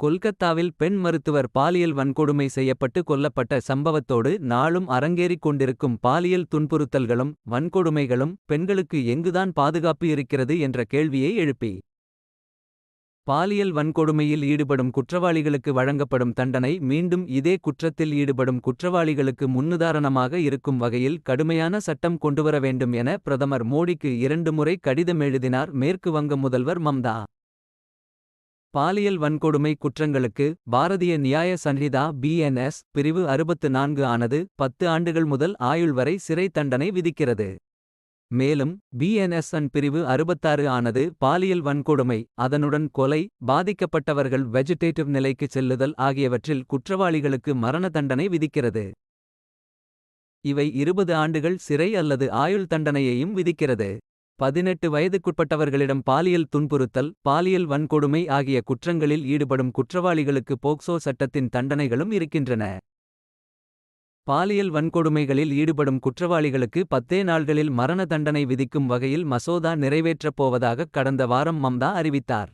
கொல்கத்தாவில் பெண் மருத்துவர் பாலியல் வன்கொடுமை செய்யப்பட்டு கொல்லப்பட்ட சம்பவத்தோடு நாளும் அரங்கேறிக் கொண்டிருக்கும் பாலியல் துன்புறுத்தல்களும் வன்கொடுமைகளும் பெண்களுக்கு எங்குதான் பாதுகாப்பு இருக்கிறது என்ற கேள்வியை எழுப்பி. பாலியல் வன்கொடுமையில் ஈடுபடும் குற்றவாளிகளுக்கு வழங்கப்படும் தண்டனை மீண்டும் இதே குற்றத்தில் ஈடுபடும் குற்றவாளிகளுக்கு முன்னுதாரணமாக இருக்கும் வகையில் கடுமையான சட்டம் கொண்டுவர வேண்டும் என பிரதமர் மோடிக்கு இரண்டு முறை கடிதம் எழுதினார் மேற்கு வங்க முதல்வர் மம்தா. பாலியல் வன்கொடுமை குற்றங்களுக்கு பாரதிய நியாய சன்ஹிதா பிஎன்எஸ் பிரிவு அறுபத்து நான்கு ஆனது பத்து ஆண்டுகள் முதல் ஆயுள் வரை சிறை தண்டனை விதிக்கிறது. மேலும் பிஎன்எஸ் அன் பிரிவு அறுபத்தாறு ஆனது பாலியல் வன்கொடுமை அதனுடன் கொலை பாதிக்கப்பட்டவர்கள் வெஜிடேட்டிவ் நிலைக்கு செல்லுதல் ஆகியவற்றில் குற்றவாளிகளுக்கு மரண தண்டனை விதிக்கிறது. இவை இருபது ஆண்டுகள் சிறை அல்லது ஆயுள் தண்டனையையும் விதிக்கிறது. பதினெட்டு வயதுக்குட்பட்டவர்களிடம் பாலியல் துன்புறுத்தல் பாலியல் வன்கொடுமை ஆகிய குற்றங்களில் ஈடுபடும் குற்றவாளிகளுக்கு போக்சோ சட்டத்தின் தண்டனைகளும் இருக்கின்றன. பாலியல் வன்கொடுமைகளில் ஈடுபடும் குற்றவாளிகளுக்கு பத்தே நாள்களில் மரண தண்டனை விதிக்கும் வகையில் மசோதா நிறைவேற்றப் போவதாக கடந்த வாரம் மம்தா அறிவித்தார்.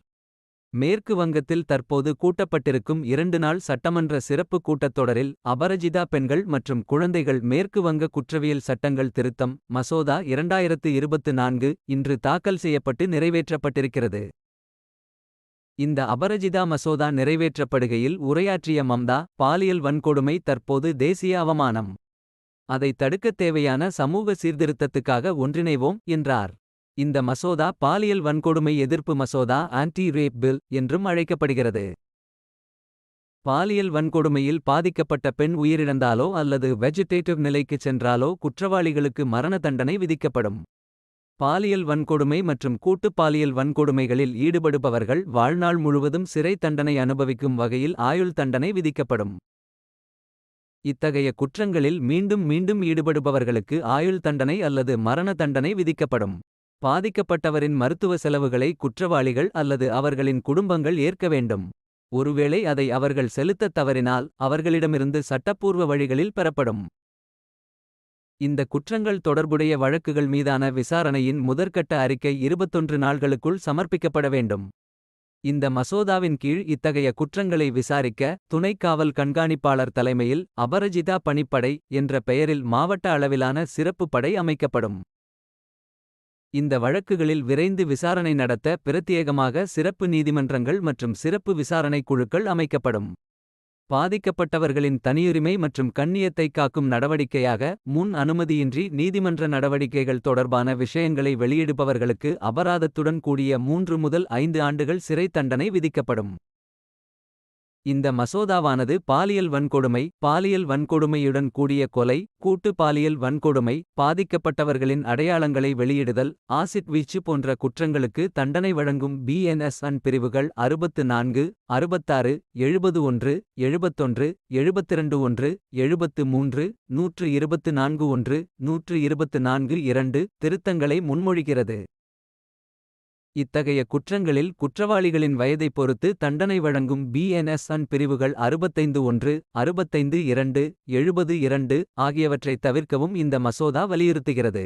மேற்கு வங்கத்தில் தற்போது கூட்டப்பட்டிருக்கும் இரண்டு நாள் சட்டமன்ற சிறப்பு கூட்டத்தொடரில் அபரஜிதா பெண்கள் மற்றும் குழந்தைகள் மேற்கு வங்க குற்றவியல் சட்டங்கள் திருத்தம் மசோதா இரண்டாயிரத்து இருபத்து நான்கு இன்று தாக்கல் செய்யப்பட்டு நிறைவேற்றப்பட்டிருக்கிறது. இந்த அபரஜிதா மசோதா நிறைவேற்றப்படுகையில் உரையாற்றிய மம்தா பாலியல் வன்கொடுமை தற்போது தேசிய அவமானம். அதை தடுக்கத் தேவையான சமூக சீர்திருத்தத்துக்காக ஒன்றிணைவோம் என்றார். இந்த மசோதா பாலியல் வன்கொடுமை எதிர்ப்பு மசோதா ஆன்டி ரேப் பில் என்றும் அழைக்கப்படுகிறது. பாலியல் வன்கொடுமையில் பாதிக்கப்பட்ட பெண் உயிரிழந்தாலோ அல்லது வெஜிடேட்டிவ் நிலைக்குச் சென்றாலோ குற்றவாளிகளுக்கு மரண தண்டனை விதிக்கப்படும். பாலியல் வன்கொடுமை மற்றும் கூட்டு பாலியல் வன்கொடுமைகளில் ஈடுபடுபவர்கள் வாழ்நாள் முழுவதும் சிறை தண்டனை அனுபவிக்கும் வகையில் ஆயுள் தண்டனை விதிக்கப்படும். இத்தகைய குற்றங்களில் மீண்டும் மீண்டும் ஈடுபடுபவர்களுக்கு ஆயுள் தண்டனை அல்லது மரண தண்டனை விதிக்கப்படும். பாதிக்கப்பட்டவரின் மருத்துவ செலவுகளை குற்றவாளிகள் அல்லது அவர்களின் குடும்பங்கள் ஏற்க வேண்டும். ஒருவேளை அதை அவர்கள் செலுத்தத் தவறினால் அவர்களிடமிருந்து சட்டப்பூர்வ வழிகளில் பெறப்படும். இந்த குற்றங்கள் தொடர்புடைய வழக்குகள் மீதான விசாரணையின் முதற்கட்ட அறிக்கை இருபத்தொன்று நாள்களுக்குள் சமர்ப்பிக்கப்பட வேண்டும். இந்த மசோதாவின் கீழ் இத்தகைய குற்றங்களை விசாரிக்க துணைக் காவல் கண்காணிப்பாளர் தலைமையில் அபரஜிதா பணிப்படை என்ற பெயரில் மாவட்ட அளவிலான சிறப்பு படை அமைக்கப்படும். இந்த வழக்குகளில் விரைந்து விசாரணை நடத்த பிரத்யேகமாக சிறப்பு நீதிமன்றங்கள் மற்றும் சிறப்பு விசாரணைக் குழுக்கள் அமைக்கப்படும். பாதிக்கப்பட்டவர்களின் தனியுரிமை மற்றும் கண்ணியத்தை காக்கும் நடவடிக்கையாக முன் அனுமதியின்றி நீதிமன்ற நடவடிக்கைகள் தொடர்பான விஷயங்களை வெளியிடுபவர்களுக்கு அபராதத்துடன் கூடிய மூன்று முதல் ஐந்து ஆண்டுகள் சிறை தண்டனை விதிக்கப்படும். இந்த மசோதாவானது பாலியல் வன்கொடுமை பாலியல் வன்கொடுமையுடன் கூடிய கொலை கூட்டு பாலியல் வன்கொடுமை பாதிக்கப்பட்டவர்களின் அடையாளங்களை வெளியிடுதல் ஆசிட் வீச்சு போன்ற குற்றங்களுக்கு தண்டனை வழங்கும் பிஎன்எஸ் அன் பிரிவுகள் அறுபத்து நான்கு அறுபத்தாறு எழுபது ஒன்று எழுபத்தொன்று எழுபத்திரண்டு ஒன்று எழுபத்து மூன்று நூற்று இருபத்து நான்கு ஒன்று நூற்று இருபத்து நான்கு இரண்டு திருத்தங்களை முன்மொழிகிறது. இத்தகைய குற்றங்களில் குற்றவாளிகளின் வயதைப் பொறுத்து தண்டனை வழங்கும் பிஎன்எஸ் அன் பிரிவுகள் அறுபத்தைந்து ஒன்று அறுபத்தைந்து இரண்டு எழுபது இரண்டு ஆகியவற்றைத் தவிர்க்கவும் இந்த மசோதா வலியுறுத்துகிறது.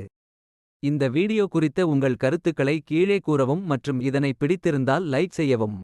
இந்த வீடியோ குறித்த உங்கள் கருத்துக்களை கீழே கூறவும் மற்றும் இதனை பிடித்திருந்தால் லைக் செய்யவும்.